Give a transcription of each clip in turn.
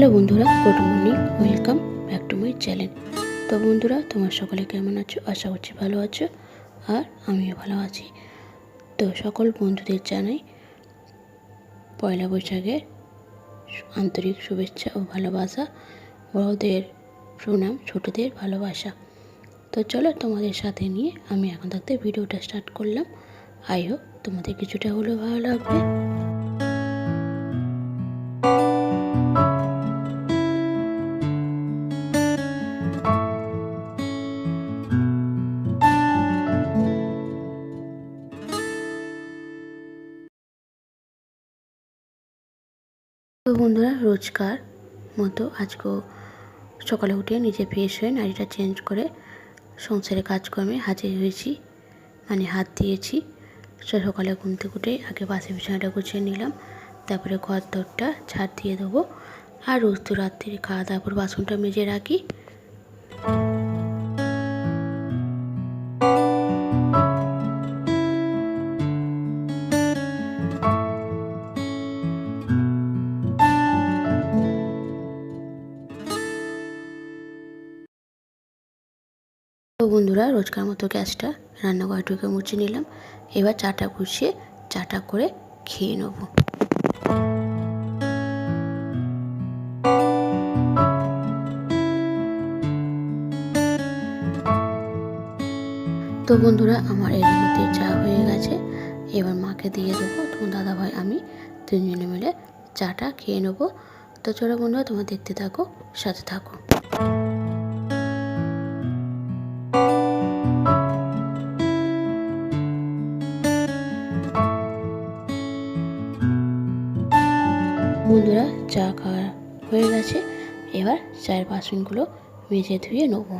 Hello বন্ধুরা, good morning, welcome back to my channel. তো বন্ধুরা, তোমার সকলে কেমন আছো? আশা করছি ভালো আছো, আর আমিও ভালো আছি। তো সকল বন্ধুদের জানাই পয়লা বৈশাখের আন্তরিক শুভেচ্ছা ও ভালোবাসা, বড়দের প্রণাম, ছোটদের ভালোবাসা। তো চলো তোমাদের সাথে নিয়ে আমি এখন থাকতে ভিডিওটা স্টার্ট করলাম। আই হোপ তোমাদের কিছুটা হলেও ভালো লাগবে। তো বন্ধুরা, রোজকার মতো আজকেও সকালে উঠে নিজে ফ্রেশ হয়ে নাড়িটা চেঞ্জ করে সংসারে কাজকর্মে হাজির হয়েছি। মানে হাত দিয়েছি। সকালে ঘুম থেকে উঠে আগে বাসে বিছানাটা গুছিয়ে নিলাম। তারপরে ঘর দরটা ছাড় দিয়ে দেবো। আর রোজ তো রাত্রির খাওয়া দাওয়ার পর বাসনটা মেজে রাখি। বন্ধুরা, রোজকার মতো গ্যাসটা রান্নাঘরে ঢুকে মুছে নিলাম। এবার চাটা গুছিয়ে চাটা করে খেয়ে নেব। তো বন্ধুরা, আমার এর মধ্যে চা হয়ে গেছে। এবার মাকে দিয়ে দেবো, তোমার দাদাভাই, আমি তিনজনে মিলে চাটা খেয়ে নেব। তো চলো বন্ধুরা, তোমার দেখতে থাকো, সাথে থাকো। বন্ধুরা চা খাওয়া হয়ে গেছে। এবার চায়ের বাসনগুলো মেজে ধুয়ে নেব।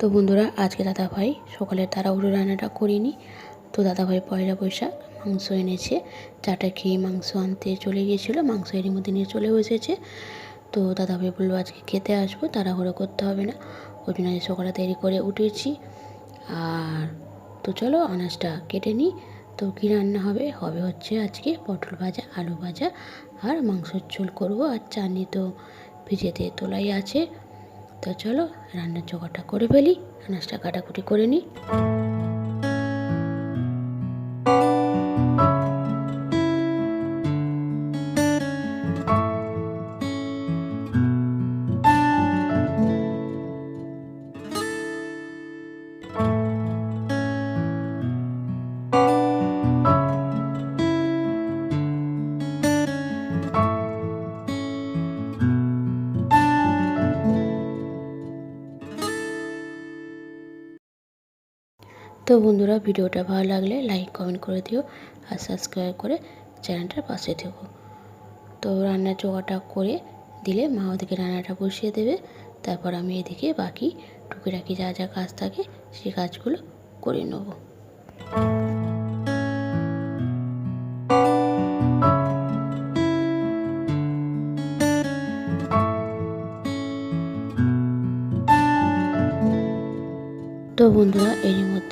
তো বন্ধুরা, আজকে দাদাভাই সকালের তাড়াহুড়ো রান্নাটা করিনি। তো দাদাভাই পয়লা বৈশাখ মাংস এনেছে। চাটা খেয়ে মাংস আনতে চলে গিয়েছিল, মাংস এরই মধ্যে নিয়ে চলে এসেছে তো দাদাভাই বলল, আজকে খেতে আসব, তাড়াহুড়ো করতে হবে না। ওই জন্য সকালে দেরি করে উঠেছি। আর তো চলো, আনাজটা কেটে নিই। তো কী রান্না হবে? হবে হচ্ছে আজকে পটল ভাজা, আলু ভাজা, আর মাংসের ঝোল করব। আর চাটনি তো ভিজেতে তোলাই আছে। তো চলো রান্নার জোগাড়টা করে ফেলি আনাজটা কাটাকুটি করে নিই। তো বন্ধুরা, ভিডিওটা ভালো লাগলে লাইক, কমেন্ট করে দিও আর সাবস্ক্রাইব করে চ্যানেলটার পাশে থেকো। তো রান্নার চোখাটা করে দিলে মা ওদিকে রান্নাটা বসিয়ে দেবে। তারপর আমি এদিকে বাকি টুকিটাকি যা যা কাজ থাকে সেই কাজগুলো করে নেব।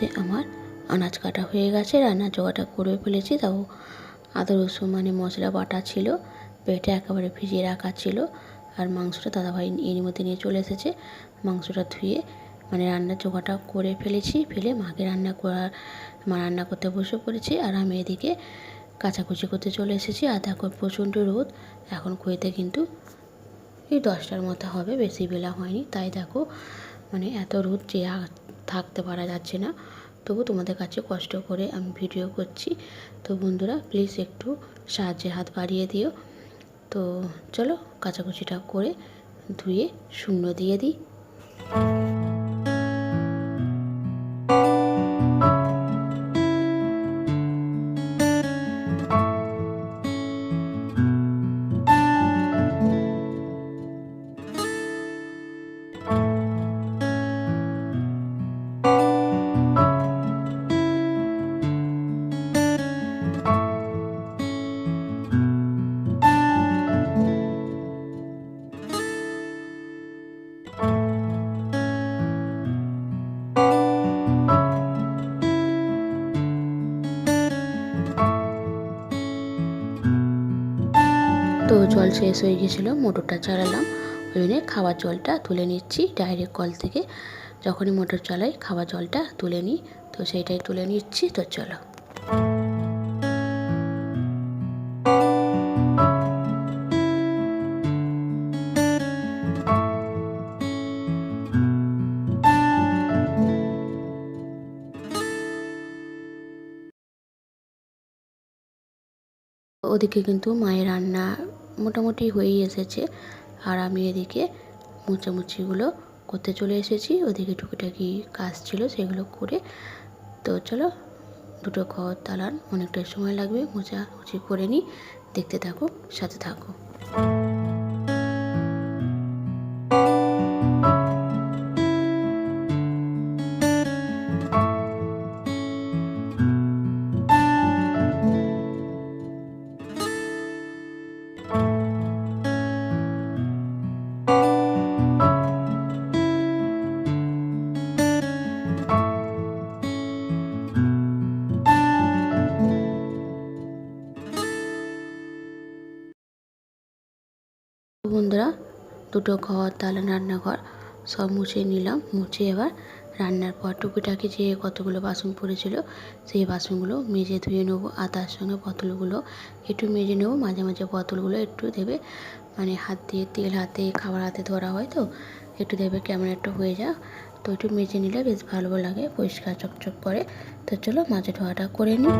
মধ্যে আমার আনাজ কাটা হয়ে গেছে রান্নার জোগাড়টা করে ফেলেছি। তাও আদা, রসুন মানে মশলা বাটা ছিল, পেটে একেবারে ভিজিয়ে রাখা ছিল। আর মাংসটা দাদাভাই এর মধ্যে নিয়ে চলে এসেছে। মাংসটা ধুয়ে মানে রান্নার জোগাড়টা করে ফেলেছি, ফেলে মাকে রান্না করার, মা রান্না করতে বসে পড়েছি। আর আমি এদিকে কাচাকুচি করতে চলে এসেছি। আর দেখো প্রচণ্ড রোদ, এখন কুয়েতে কিন্তু এই দশটার মতো হবে, বেশি বেলা হয়নি। তাই দেখো মানে এত রোদ যে থাকতে পারা যাচ্ছে না। তবু তোমাদের কাছে কষ্ট করে আমি ভিডিও করছি। তো বন্ধুরা প্লিজ একটু সাহায্যে হাত বাড়িয়ে দিও। তো চলো কাচাকুচিটা করে ধুয়ে শূন্য দিয়ে দিই। তো জল শেষ হয়ে গেছিল, মোটরটা চালালাম। ওই জন্য খাওয়ার জলটা তুলে নিচ্ছি ডাইরেক্ট কল থেকে। যখনই মোটর চালাই খাবার জলটা তুলে নিই। তো সেইটাই তুলে নিচ্ছি, তো চলো। ওদিকে কিন্তু মায়ের রান্না মোটামুটি হয়েই এসেছে। আর আমি এদিকে মুচামুচিগুলো করতে চলে এসেছি। ওদিকে টুকিটাকি কাজ ছিল সেগুলো করে। তো চলো, দুটো ঘর তালান অনেকটা সময় লাগবে। মোচামুচি করে নিই। দেখতে থাকো, সাথে থাকো। বন্ধুরা, দুটো ঘর দালান রান্নাঘর। সব মুছে নিলাম, মুছে এবার রান্নার পর টুকিটাকি যে কতগুলো বাসন পড়েছিল, সেই বাসনগুলো মেজে ধুয়ে নেব আর তার সঙ্গে বোতলগুলো একটু মেজে নেব। মাঝে মাঝে বোতলগুলো একটু দেবে মানে হাত দিয়ে তেল হাতে, খাবার হাতে ধরা হয় তো, একটু দেবে কেমন একটা হয়ে যায় তো একটু মেজে নিলে বেশ ভালো লাগে, পরিষ্কার চকচক করে। তো চলো মাঝে ধোয়াটা করে নিই।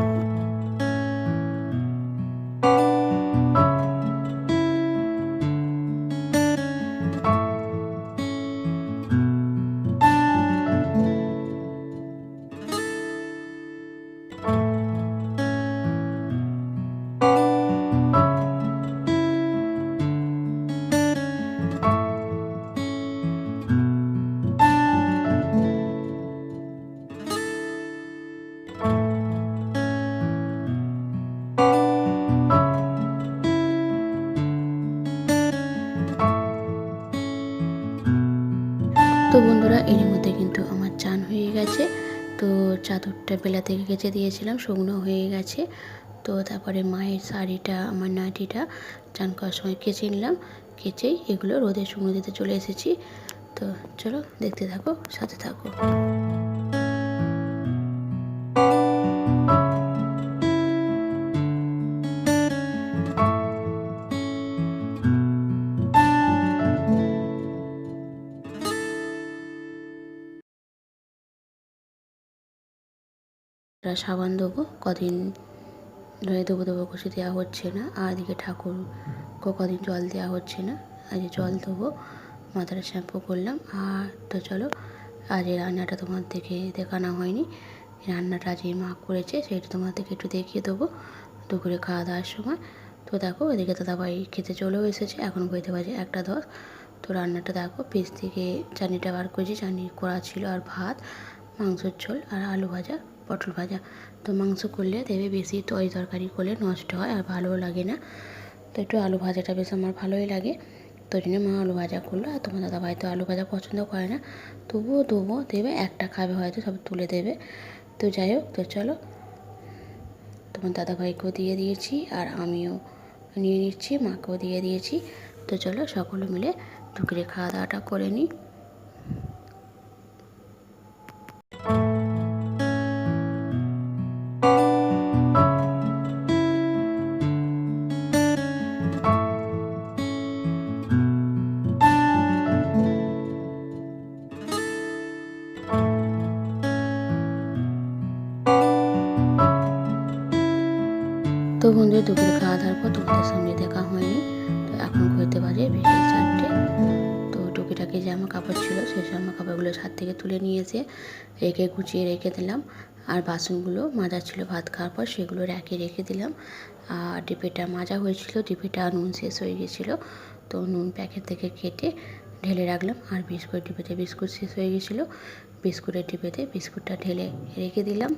থেকে কেচে দিয়েছিলাম, শুকনো হয়ে গেছে। তো তারপরে মায়ের শাড়িটা, আমার নাটিটা চান করার সময় কেচে নিলাম। কেচেই এগুলো রোদে শুকনো দিতে চলে এসেছি। তো চলো দেখতে থাকো, সাথে থাকো। একটা সাবান দেবো কদিন ধরে দেবো দেবো কিছু দেওয়া হচ্ছে না, আর এদিকে ঠাকুর কদিন জল দেওয়া হচ্ছে না আজ জল দেবো মাথাটা শ্যাম্পু করলাম, আর তো চলো, আজ এই রান্নাটা তোমার থেকে দেখানো হয়নি, রান্নাটা এই মা করেছে সেটা তোমাদেরকে একটু দেখিয়ে দেবো, দুপুরে খাওয়া দাওয়ার সময়, তো দেখো এদিকে দাদাভাই খেতে চলেও এসেছে, এখন বইতে বাজে একটা দশ, তো রান্নাটা দেখো, পিস থেকে চাটনিটা বার করেছি চাটনি করা ছিল আর ভাত, মাংসের ঝোল আর আলু ভাজা পটল ভাজা। তো মাংস করলে দেবে বেশি তরি তরকারি করলে নষ্ট হয় আর ভালোও লাগে না। তো একটু আলু ভাজাটা বেশ আমার ভালোই লাগে। তো জন্য মা আলু ভাজা করল। আর তোমার দাদা ভাই তো আলু ভাজা পছন্দ করে না। তবুও দেবো, দেবে, একটা খাবে হয়তো, সব তুলে দেবে। তো যাই হোক, তো চলো। তোমার দাদা ভাইকেও দিয়ে দিয়েছি আর আমিও নিয়ে নিচ্ছি, মাকেও দিয়ে দিয়েছি। তো চলো সকলে মিলে দুপুরে খাওয়া দাওয়াটা করে নিই। তো বন্ধু, দুপুরে খাওয়া দাওয়ার পর তোমাদের সঙ্গে দেখা হয়নি। তো এখন ঘুরতে বাজে বিকেল চারটে। তো টুকিটাকি জামা কাপড় ছিল সেই জামা কাপড়গুলো ছাদ থেকে তুলে নিয়ে এসে রেখে গুছিয়ে রেখে দিলাম। আর বাসনগুলো মাজা ছিল, ভাত খাওয়ার পর সেগুলো রেখে রেখে দিলাম। আর ডিপেটা মাজা হয়েছিল, ডিপেটা নুন শেষ হয়ে গেছিল। তো নুন প্যাকেট থেকে কেটে ঢেলে রাখলাম। আর বিস্কুট ডিপেতে বিস্কুট শেষ হয়ে গেছিল। বিস্কুটের ডিপেতে বিস্কুটটা ঢেলে রেখে দিলাম।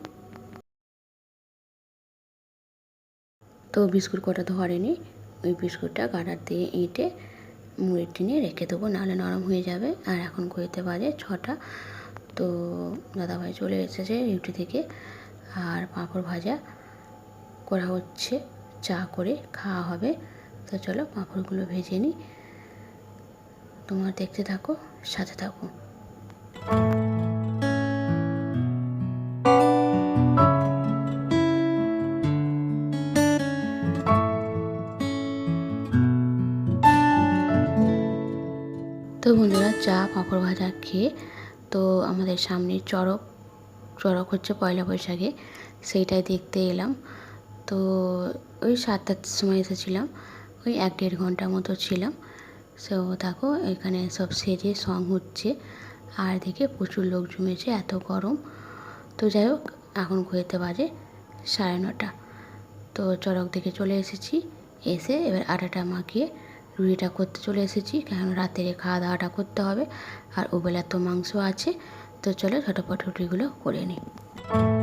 তো বিস্কুট কটা ধরেনি, ওই বিস্কুটটা গাডার দিয়ে এঁটে মুড়ির টিনে রেখে দেবো, নাহলে নরম হয়ে যাবে। আর এখন ঘড়িতে বাজে ছটা, তো দাদাভাই চলে এসেছে ডিউটি থেকে। আর পাঁপড় ভাজা করা হচ্ছে, চা করে খাওয়া হবে। তো চলো পাঁপড়গুলো ভেজে নিই। তোমার দেখতে থাকো, সাথে থাকো। পাঁপড় ভাজা খেয়ে তো আমাদের সামনে চড়ক চড়ক হচ্ছে পয়লা বৈশাখে সেইটাই দেখতে এলাম। তো ওই সাতটার সময় এসেছিলাম, ওই এক দেড় ঘণ্টার মতো ছিলাম। সো দেখো, এখানে সব সেজে সং হচ্ছে, আর দেখে প্রচুর লোক জমেছে এত গরম। তো যাই হোক, এখন ঘুরতে বাজে সাড়ে নটা। তো চড়ক দেখে চলে এসেছি, এসে এবার আটাটা মাখিয়ে রুটিটা করতে চলে এসেছি। কারণ রাতের খাওয়া দাওয়াটা করতে হবে। আর ওবেলার তো মাংস আছে। তো চলো ঝটপট রুটিগুলো করে নিই।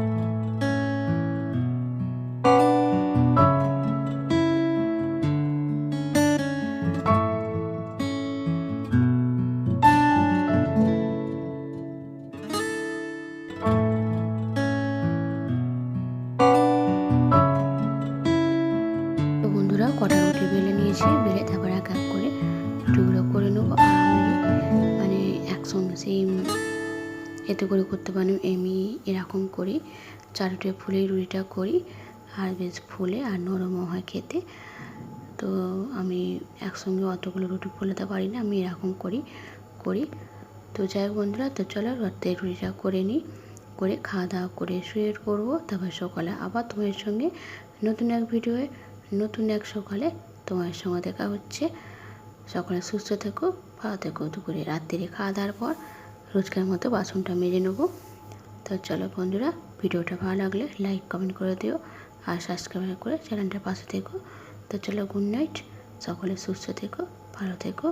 বন্ধুরা, কটা রুটি বেলে নিয়েছি, বেলে তারপর এক এক করে রুটিগুলো করে নেব। মানে একসঙ্গে সেই এতে করে করতে পারি, এমনি এরকম করি। চারটে ফুলে রুটিটা করি, আর বেশ ফুলে আর নরমও হয় খেতে। তো আমি একসঙ্গে অতগুলো রুটি ফোলাতে পারি না, আমি এরকম করি করি। তো যাই হোক বন্ধুরা, তো চলো রাতে রুটিটা করে নিই, করে খাওয়া দাওয়া করে শুয়ে পড়ব, তারপর সকালে আবার তোমার সঙ্গে নতুন এক ভিডিওয়ে নতুন এক সকালে তোমার সঙ্গে দেখা হচ্ছে। সকালে সুস্থ থেকো, ভালো থেকো। দুপুরে রাত্রিরে খাওয়া দাওয়ার পর রোজকার মতো বাসনটা মেরে নেব। তো চলো বন্ধুরা, ভিডিওটা ভালো লাগলে লাইক কমেন্ট করে দিও আর সাবস্ক্রাইব করে চ্যানেলটার পাশে থেকো। তো চলো গুড নাইট সকলে সুস্থ থেকো, ভালো থেকো।